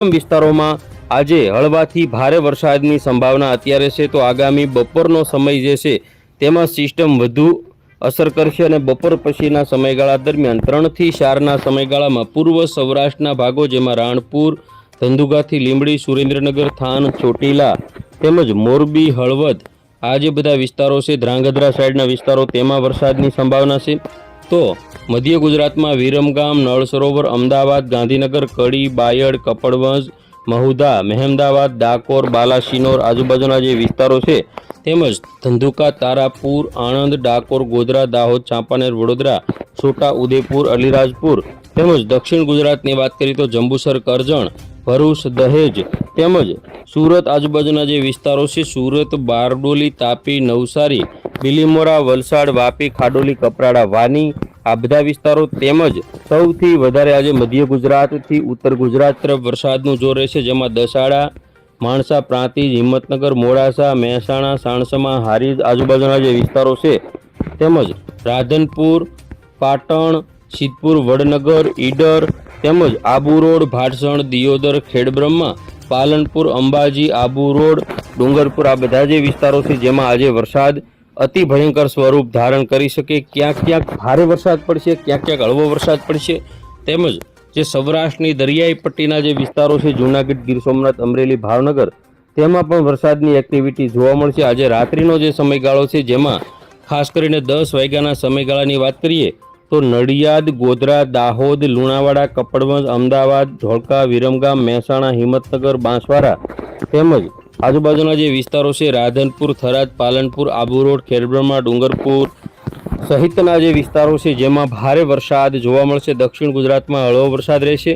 વિસ્તારોમાં આજે હળવાથી ભારે વરસાદની સંભાવના અત્યારે છે તો આગામી બપોરનો સમય જે છે તેમાં સિસ્ટમ વધુ અસર કરશે અને બપોર પછીના સમયગાળા દરમિયાન ત્રણથી ચારના સમયગાળામાં પૂર્વ સૌરાષ્ટ્રના ભાગો જેમાં રાણપુર ધંધુકાથી લીંબડી, સુરેન્દ્રનગર, થાન, ચોટીલા તેમજ મોરબી, હળવદ આ જે બધા વિસ્તારો છે, ધ્રાંગધ્રા સાઈડના વિસ્તારો તેમાં વરસાદની સંભાવના છે. તો મધ્ય ગુજરાતમાં વિરમગામ નળ સરોવર અમદાવાદ, ગાંધીનગર, કડી, બાયડ, કપડવંજ, મહુધા, મહેમદાવાદ, ડાકોર બાલાશિનોર આજુબાજુના જે વિસ્તારો છે, તેમજ ધંધુકા, તારાપુર, આણંદ, ડાકોર, ગોધરા, દાહોદ, ચાંપાનેર, વડોદરા, છોટા ઉદેપુર, અલીરાજપુર, તેમજ દક્ષિણ ગુજરાતની વાત કરીએ તો જંબુસર, કરજણ, ભરૂચ, દહેજ, તેમજ સુરત આજુબાજુના જે વિસ્તારો છે, સુરત, બારડોલી, તાપી, નવસારી બિલીમોરા, વલસાડ, વાપી, ખાડોલી, કપરાડા, વાની આ બધા વિસ્તારો તેમજ સૌથી વધારે આજે મધ્ય ગુજરાતથી ઉત્તર ગુજરાત તરફ વરસાદનું જોર રહેશે, જેમાં દસાડા, માણસા, પ્રાંતિજ, હિંમતનગર, મોડાસા, મહેસાણા, સાણસમા, હારીજ આજુબાજુના જે વિસ્તારો છે તેમજ રાધનપુર, પાટણ, સિદ્ધપુર, વડનગર, ઈડર તેમજ આબુ રોડ, ભાટસણ, દિયોદર, ખેડબ્રહ્મા, પાલનપુર, અંબાજી, આબુ રોડ, ડુંગરપુર આ બધા જે વિસ્તારો છે જેમાં આજે વરસાદ અતિ ભયંકર સ્વરૂપ ધારણ કરી શકે, ક્યાંક ક્યાંક ભારે વરસાદ પડશે, ક્યાંક ક્યાંક હળવો વરસાદ પડશે. તેમજ જે સૌરાષ્ટ્રની દરિયાઈ પટ્ટીના જે વિસ્તારો છે, જૂનાગઢ, ગીર સોમનાથ, અમરેલી, ભાવનગર, તેમાં પણ વરસાદની એક્ટિવિટી જોવા મળશે. આજે રાત્રિનો જે સમયગાળો છે, જેમાં ખાસ કરીને દસ વાગ્યાના સમયગાળાની વાત કરીએ, તો નડિયાદ, ગોધરા, દાહોદ, લુણાવાડા, કપડવંજ, અમદાવાદ, ધોળકા, વિરમગામ, મહેસાણા, હિંમતનગર, બાંસવાડા તેમજ આજુબાજુના જે વિસ્તારો છે, રાધનપુર, થરાદ, પાલનપુર, આબુ રોડ ખેરબ્રહ્મા ડુંગરપુર સહિતના જે વિસ્તારો છે, જેમાં ભારે વરસાદ જોવા મળશે. દક્ષિણ ગુજરાતમાં હળવો વરસાદ રહેશે.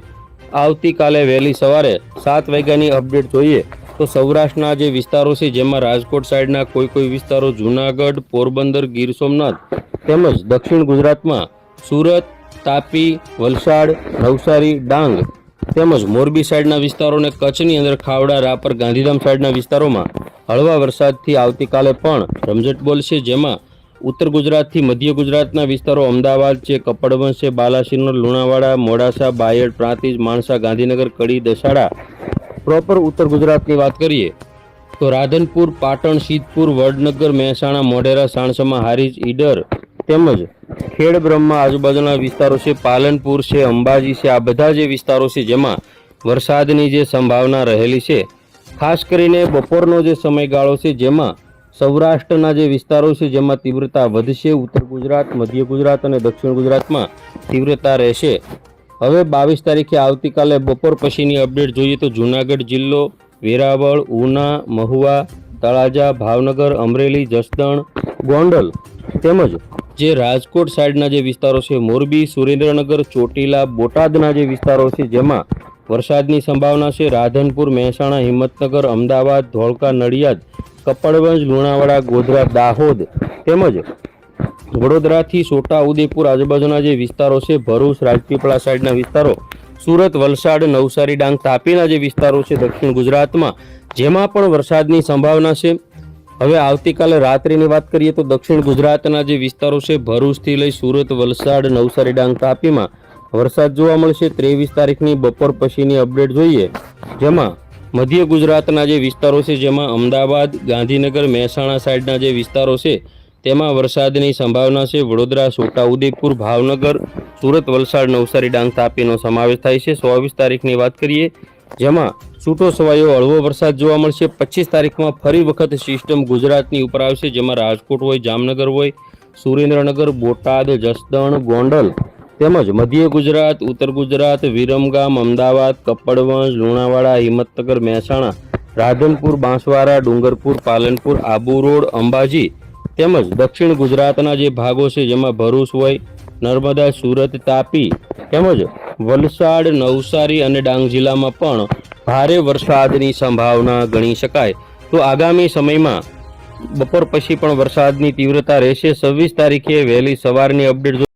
આવતીકાલે વહેલી સવારે સાત વાગ્યાની અપડેટ જોઈએ તો સૌરાષ્ટ્રના જે વિસ્તારો છે, જેમાં રાજકોટ સાઈડના કોઈ કોઈ વિસ્તારો, જૂનાગઢ, પોરબંદર, ગીર સોમનાથ તેમજ દક્ષિણ ગુજરાતમાં સુરત, તાપી, વલસાડ, નવસારી, ડાંગ તેમજ મોરબી સાઈડના વિસ્તારોને કચ્છની અંદર ખાવડા, રાપર, ગાંધીધામ સાઈડના વિસ્તારોમાં હળવા વરસાદથી આવતીકાલે પણ રમઝટ બોલશે, જેમાં ઉત્તર ગુજરાતથી મધ્ય ગુજરાતના વિસ્તારો અમદાવાદ છે, કપડવંશ છે, બાલાસિનોર, લુણાવાડા, મોડાસા, બાયડ, પ્રાંતિજ, માણસા, ગાંધીનગર, કડી, દસાડા. પ્રોપર ઉત્તર ગુજરાતની વાત કરીએ તો રાધનપુર, પાટણ સિદ્ધપુર વડનગર, મહેસાણા, મોઢેરા, સાણસામાં, હારીજ, ઈડર તેમજ ખેડ બ્રહ્મા આજુબાજુના વિસ્તારો છે, પાલનપુર છે, અંબાજી છે, આ બધા જે વિસ્તારો છે, જેમાં વરસાદની જે સંભાવના રહેલી છે. ખાસ કરીને બપોરનો જે સમયગાળો છે, જેમાં સૌરાષ્ટ્રના જે વિસ્તારો છે, જેમાં તીવ્રતા વધશે, ઉત્તર ગુજરાત, મધ્ય ગુજરાત અને દક્ષિણ ગુજરાતમાં તીવ્રતા રહેશે. હવે બાવીસ તારીખે આવતીકાલે બપોર પછીની અપડેટ જોઈએ તો જૂનાગઢ જિલ્લો, વેરાવળ, ઉના, મહુવા, તળાજા, ભાવનગર, અમરેલી, જસદણ, ગોંડલ તેમજ જે રાજકોટ સાઈડના જે વિસ્તારો છે, મોરબી, સુરેન્દ્રનગર, ચોટીલા, બોટાદના જે વિસ્તારો છે, જેમાં વરસાદની સંભાવના છે, રાધનપુર, મહેસાણા, હિંમતનગર, અમદાવાદ, ધોળકા, નડિયાદ, કપડવંજ, લુણાવાડા, ગોધરા, દાહોદ તેમજ વડોદરાથી છોટા ઉદેપુર આજુબાજુના જે વિસ્તારો છે, ભરૂચ, રાજપીપળા સાઈડના વિસ્તારો, સુરત, વલસાડ, નવસારી, ડાંગ, તાપીના જે વિસ્તારો છે, દક્ષિણ ગુજરાતમાં, જેમાં પણ વરસાદની સંભાવના છે. હવે આવતીકાલે રાત્રિની વાત કરીએ તો દક્ષિણ ગુજરાતના જે વિસ્તારો છે, ભરૂચથી લઈ સુરત, વલસાડ, નવસારી ડાંગ તાપીમાં વરસાદ જોવા મળશે. ત્રેવીસ તારીખની બપોર પછીની અપડેટ જોઈએ. જેમાં મધ્ય ગુજરાતના જે વિસ્તારો છે, જેમાં અમદાવાદ, ગાંધીનગર, મહેસાણા સાઈડના જે વિસ્તારો છે, તેમાં વરસાદની સંભાવના છે. વડોદરા છોટાઉદેપુર ભાવનગર, સુરત, વલસાડ, નવસારી ડાંગ તાપીનો સમાવેશ થાય છે. ચોવીસ તારીખની વાત કરીએ જેમાં છૂટો છવાયો હળવો વરસાદ જોવા મળશે. પચીસ તારીખમાં ફરી વખત સિસ્ટમ ગુજરાતની ઉપર આવશે, જેમાં રાજકોટ હોય, જામનગર હોય, સુરેન્દ્રનગર, બોટાદ, જસદણ, ગોંડલ તેમજ મધ્ય ગુજરાત, ઉત્તર ગુજરાત, વિરમગામ, અમદાવાદ, કપડવંજ, લુણાવાડા, હિંમતનગર, મહેસાણા, રાધનપુર, બાંસવાડા, ડુંગરપુર, પાલનપુર, આબુ રોડ, અંબાજી તેમજ દક્ષિણ ગુજરાતના જે ભાગો છે, જેમાં ભરૂચ હોય, નર્મદા, સુરત, તાપી તેમજ વલસાડ, નવસારી અને ડાંગ જિલ્લામાં પણ ભારે વરસાદની સંભાવના ગણી શકાય. તો આગામી સમયમાં બપોર પછી પણ વરસાદની તીવ્રતા રહેશે. છવ્વીસ તારીખે વહેલી સવારની અપડેટ